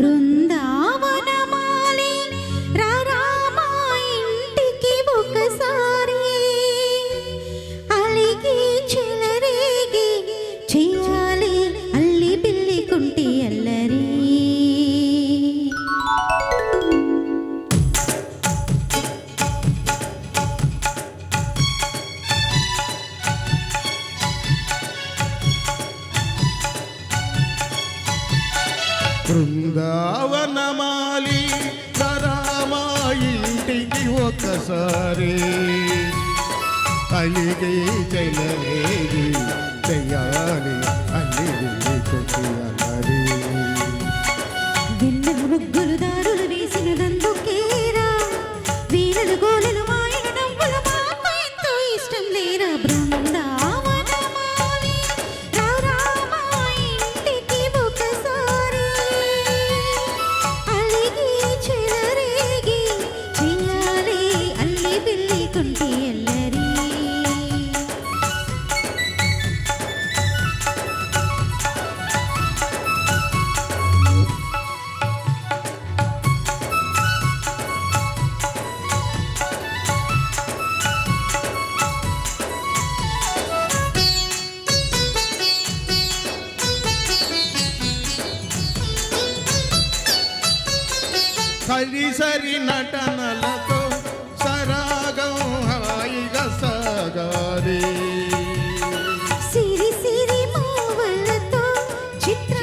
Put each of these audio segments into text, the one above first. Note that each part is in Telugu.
Brun రామాలి రామా ఇంటికి ఒక్కసారి అలిగే చెలవేది చెయ్యాలి సరిసరి నటనలతో సరాగం హాయిగా సాగారే సిరి సిరి మూవలతో చిత్ర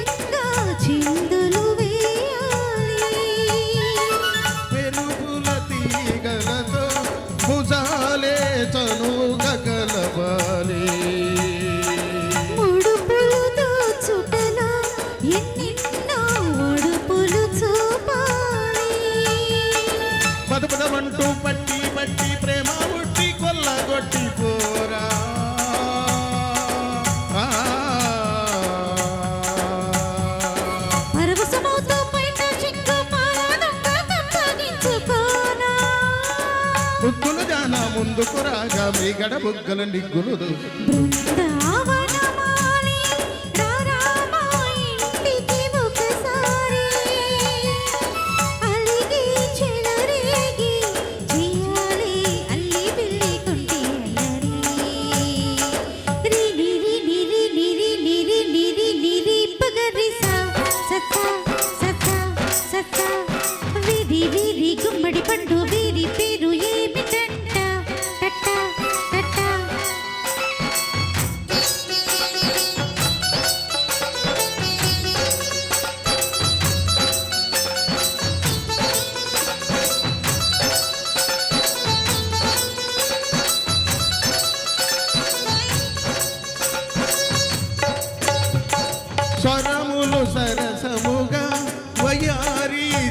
పదపదమంటూ పట్టి పట్టి ప్రేమ ఉట్టి కొల్లగొట్టి పోరా. ముందుకు రాగా మీ గడ బుగ్గల నిగ్గులు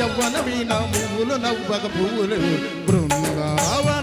యవ్వన వీణ పువ్వులు నవ్వక పువ్వులు బృందావన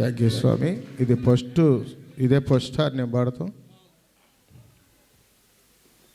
థ్యాంక్ యూ స్వామి. ఇది ఫస్ట్ ఇదే ఫస్ట్ సార్ నేను పాడతాం.